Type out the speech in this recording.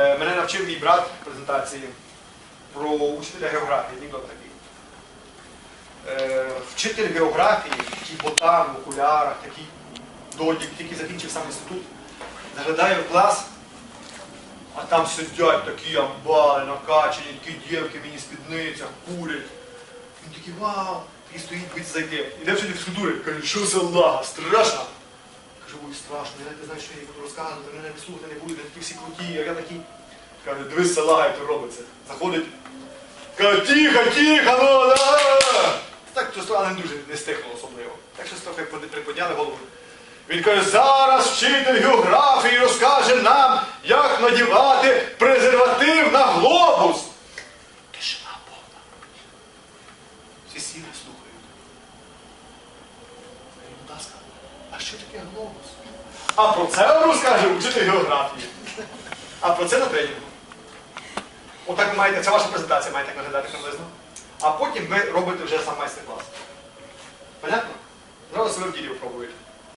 Е, Мене навчив мій брат презентації про учителя географії, анекдот такий. Е, Вчитель географії, такий ботан в окулярах, такий додік, який закінчив сам інститут, заглядає в клас, а там сидять такі амбали, накачані, такі дівки, мені спідницях, курять. Він такий вау, такий стоїть, боїться зайти. Іде вчитель фізкультури, каже, що за лага, страшно. Ой, страшно, я не знаю, що я буду розказувати, мене не слухати не будете, такі всі круті, а я такий. Каже, дивись, як то робиться. Заходить. Каже, тихо, тихо, ну, да. Так просто, але дуже не стихнуло особливо. Так щось трохи приподняли голову. Він каже, зараз вчитель географії розкаже нам, як надівати презерватив на глобус. Тишина повна. Всі сіли, слухають. Що таке глобус? А про це вам розкаже вчитель географії. А про це на тренінгу. Отак ви маєте, це ваша презентація має так виглядати приблизно. А потім ви робите вже сам майстер-клас. Понятно? Зараз ви в ділі пробуєте.